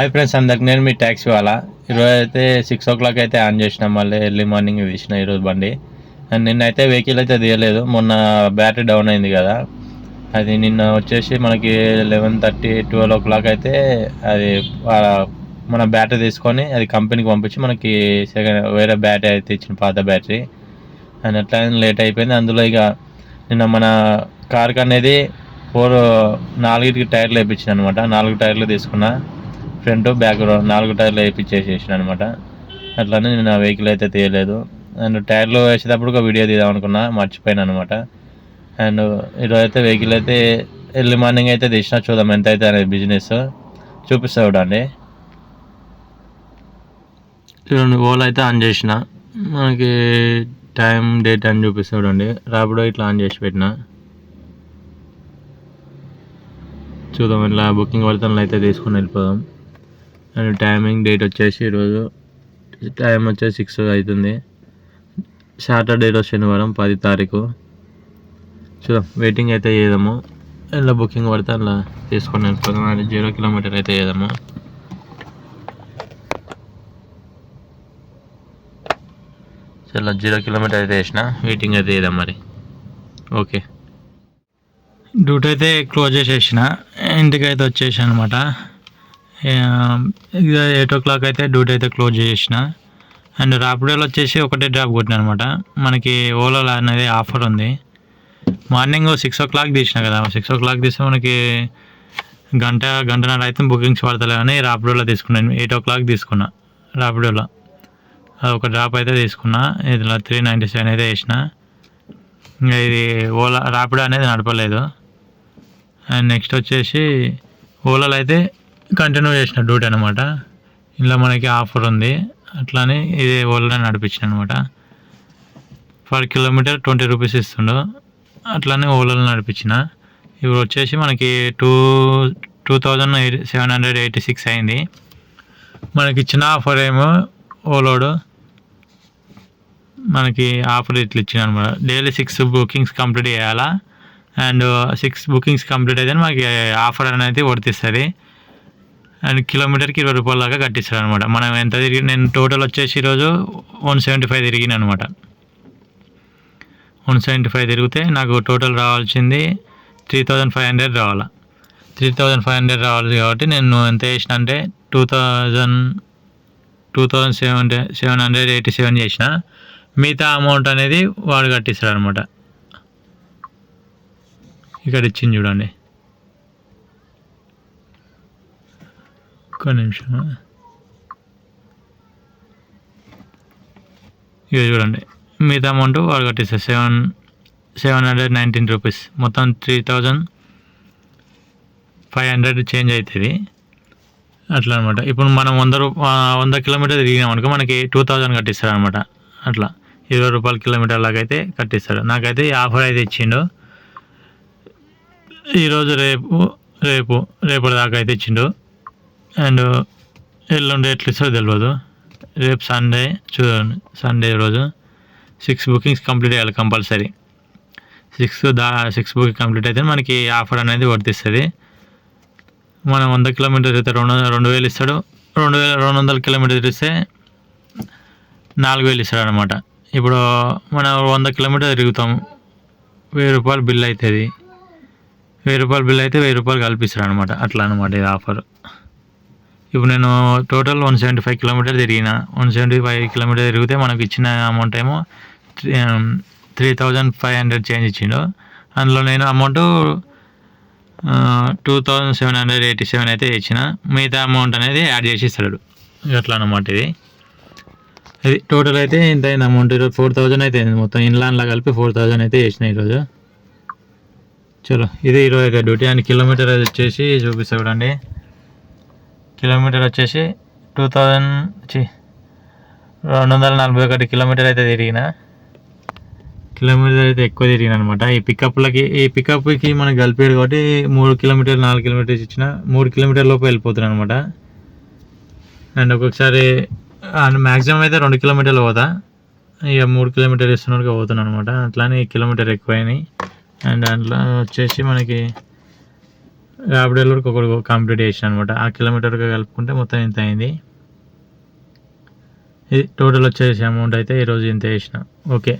Hi friends అందరికి నేను మీ taxi వాళ్ళ. ఈరోజు అయితే సిక్స్ ఓ క్లాక్ అయితే ఆన్ చేసిన మళ్ళీ ఎర్లీ మార్నింగ్ తీసిన ఈరోజు బండి. అండ్ నిన్న అయితే వెహికల్ అయితే తీయలేదు మొన్న బ్యాటరీ డౌన్ అయింది కదా. అది నిన్న వచ్చేసి మనకి eleven thirty twelve o'clock అయితే అది మన బ్యాటరీ తీసుకొని అది కంపెనీకి పంపించి మనకి సెకండ్ వేరే బ్యాటరీ అయితే ఇచ్చిన పాత బ్యాటరీ అండ్ అట్లా లేట్ అయిపోయింది. అందులో ఇక నిన్న మన కార్కి అనేది ఫోర్ నాలుగిటికి టైర్లు వేయించింది అనమాట నాలుగు టైర్లు తీసుకున్నా. ఫ్రంట్ బ్యాక్ నాలుగు టైర్లు వేయించేసేసిన అనమాట అట్లానే నేను ఆ వెహికల్ అయితే తీయలేదు. అండ్ టైర్లు వేసేటప్పుడు ఒక వీడియో తీద్దాం అనుకున్నా మర్చిపోయాను అనమాట అండ్ ఈరోజు అయితే వెహికల్ అయితే ఎర్లీ మార్నింగ్ అయితే తీసిన చూద్దాం ఎంత అయితే అనేది బిజినెస్ చూపిస్తా చూడండి. చూడండి ఓలా అయితే ఆన్ చేసిన. మనకి టైం డేట్ అని చూపిస్తా చూడండి. రాపిడో ఇట్లా ఆన్ చేసి పెట్టిన. చూద్దాం ఇట్లా బుకింగ్ వెళ్తాను అయితే తీసుకొని వెళ్ళిపోదాం. అండ్ టైమింగ్ డేట్ వచ్చేసి ఈరోజు టైం వచ్చేసి సిక్స్ అవుతుంది. సాటర్డేలో శనివారం పది తారీఖు. చూద్దాం వెయిటింగ్ అయితే చేద్దాము. ఇలా బుకింగ్ పడితే అలా తీసుకొని వెళ్ళిపోదాం అది జీరో కిలోమీటర్ అయితే చేద్దాము. చాలా జీరో కిలోమీటర్ అయితే వేసిన వెయిటింగ్ అయితే చేద్దాం మరి. ఓకే. డ్యూటీ అయితే క్లోజ్ చేసేసిన ఇంటికి అయితే వచ్చేసాను అనమాట. ఎయిట్ ఓ క్లాక్ అయితే డ్యూటీ అయితే క్లోజ్ చేసేసిన. అండ్ రాపిడోలో వచ్చేసి ఒకటే డ్రాప్ కొట్టిన అనమాట మనకి ఓలో అనేది ఆఫర్ ఉంది. మార్నింగ్ సిక్స్ ఓ క్లాక్ తీసిన కదా. సిక్స్ ఓ క్లాక్ తీస్తే మనకి గంట గంటన్నర అయితే బుకింగ్స్ పడతలే కానీ రాపిడోలో తీసుకున్నాను. ఎయిట్ ఓ క్లాక్ తీసుకున్నా రాపిడోలో. అది ఒక డ్రాప్ అయితే తీసుకున్నా. ఇదిలా త్రీ నైంటీ సెవెన్ అయితే వేసిన. ఇంకా ఇది ఓలా రాపిడో అనేది నడపలేదు. అండ్ నెక్స్ట్ వచ్చేసి ఓలాలో అయితే కంటిన్యూ చేసిన డ్యూటీ అనమాట ఇందులో మనకి ఆఫర్ ఉంది. అట్లానే ఇది ఓలా నడిపించిన అనమాట పర్ కిలోమీటర్ ట్వంటీ రూపీస్ ఇస్తుండు. అట్లానే ఓలాలో నడిపించిన. ఇప్పుడు వచ్చేసి మనకి two two thousand eight seven hundred eighty six అయింది. మనకి ఇచ్చిన ఆఫర్ ఏమో ఓలోడు. మనకి ఆఫర్ ఇట్లా ఇచ్చిన అనమాట డైలీ సిక్స్ బుకింగ్స్ కంప్లీట్ చేయాలా? అండ్ సిక్స్ బుకింగ్స్ కంప్లీట్ అయితే మనకి ఆఫర్ అనేది వర్తిస్తుంది. అండ్ కిలోమీటర్కి ఇరవై రూపాయల దాకా కట్టిస్తారు అనమాట మనం ఎంత తిరిగి నేను టోటల్ వచ్చేసి ఈరోజు వన్ సెవెంటీ ఫైవ్ తిరిగిన అనమాట వన్ సెవెంటీ ఫైవ్ తిరిగితే నాకు టోటల్ రావాల్సింది త్రీ థౌజండ్ ఫైవ్ హండ్రెడ్ రావాలి. త్రీ థౌజండ్ ఫైవ్ హండ్రెడ్ రావాలి కాబట్టి నేను ఎంత చేసిన అంటే two thousand two thousand seven seven hundred eighty seven చేసిన మిగతా అమౌంట్ అనేది వాడు కట్టిస్తారు అనమాట ఇక్కడ ఇచ్చింది చూడండి. ఒక్క నిమిషం. ఇక చూడండి. మిగతా అమౌంట్ వాడు కట్టిస్తారు seven seven hundred nineteen rupees మొత్తం three thousand five hundred change అవుతుంది. అట్లా అనమాట ఇప్పుడు మనం వంద రూపా వంద కిలోమీటర్ తిరిగినాం అనుకో మనకి టూ థౌజండ్ కట్టిస్తారు అనమాట అట్లా. ఇరవై రూపాయల కిలోమీటర్ లాగైతే కట్టిస్తారు నాకైతే ఈ ఆఫర్ అయితే ఇచ్చిండు. ఈరోజు రేపు రేపు రేపటి దాకా అయితే ఇచ్చిండు. అండ్ ఎల్లుండి ఎట్లా ఇస్తారో తెలియదు రేపు సండే చూడండి సండే రోజు సిక్స్ బుకింగ్స్ కంప్లీట్ చేయాలి కంపల్సరీ. సిక్స్ దా సిక్స్ బుకింగ్ కంప్లీట్ అయితే మనకి ఆఫర్ అనేది వర్తిస్తుంది. మనం వంద కిలోమీటర్ అయితే రెండు రెండు వేలు ఇస్తాడు. రెండు వేల రెండు వందల కిలోమీటర్ ఇస్తే నాలుగు వేలు ఇస్తాడు అనమాట ఇప్పుడు మనం వంద కిలోమీటర్ తిరుగుతాం. వెయ్యి రూపాయలు బిల్ అవుతుంది వెయ్యి రూపాయలు బిల్ అయితే వెయ్యి రూపాయలు కల్పిస్తాడు అనమాట అట్లా అనమాట ఇది ఆఫర్. ఇప్పుడు నేను total one seventy five kilometer తిరిగిన. వన్ సెవెంటీ ఫైవ్ కిలోమీటర్ తిరిగితే మనకు ఇచ్చిన అమౌంట్ ఏమో three thousand five hundred change ఇచ్చిండు. అందులో నేను amount two thousand seven hundred eighty seven అయితే ఇచ్చిన. మిగతా అమౌంట్ అనేది యాడ్ చేసి ఇస్తాడు. అట్లా అనమాట ఇది. అది టోటల్ అయితే ఇంత అయింది అమౌంట్ ఈరోజు ఫోర్ థౌజండ్ అయితే అయింది మొత్తం. ఇన్లాండ్లో కలిపి ఫోర్ థౌజండ్ అయితే చేసిన ఈరోజు. చలో ఇది ఈరోజు అయితే డ్యూటీ అండ్ కిలోమీటర్ అది వచ్చేసి చూపిస్తా చూడండి. కిలోమీటర్ వచ్చేసి టూ థౌజండ్ చి రెండు వందల నలభై ఒకటి కిలోమీటర్ అయితే తిరిగిన. కిలోమీటర్ అయితే ఎక్కువ తిరిగిన అనమాట ఈ పికప్లకి ఈ పికప్కి మనం కలిపాడు కాబట్టి మూడు కిలోమీటర్ నాలుగు కిలోమీటర్స్ ఇచ్చిన మూడు కిలోమీటర్ లోపు వెళ్ళిపోతున్నాను అనమాట అండ్ ఒక్కొక్కసారి మ్యాక్సిమం అయితే రెండు కిలోమీటర్లు పోతా. ఇక మూడు కిలోమీటర్ ఇస్తున్నట్టుగా పోతున్నాను అనమాట అట్లానే కిలోమీటర్ ఎక్కువైనాయి. అండ్ దాంట్లో వచ్చేసి మనకి ర్యాపిడోలో ఒకటి కంప్లీట్ చేసిన అనమాట ఆ కిలోమీటర్గా కలుపుకుంటే మొత్తం ఇంత అయింది? ఇది టోటల్ వచ్చేసి అమౌంట్ అయితే ఈరోజు ఇంత వేసిన ఓకే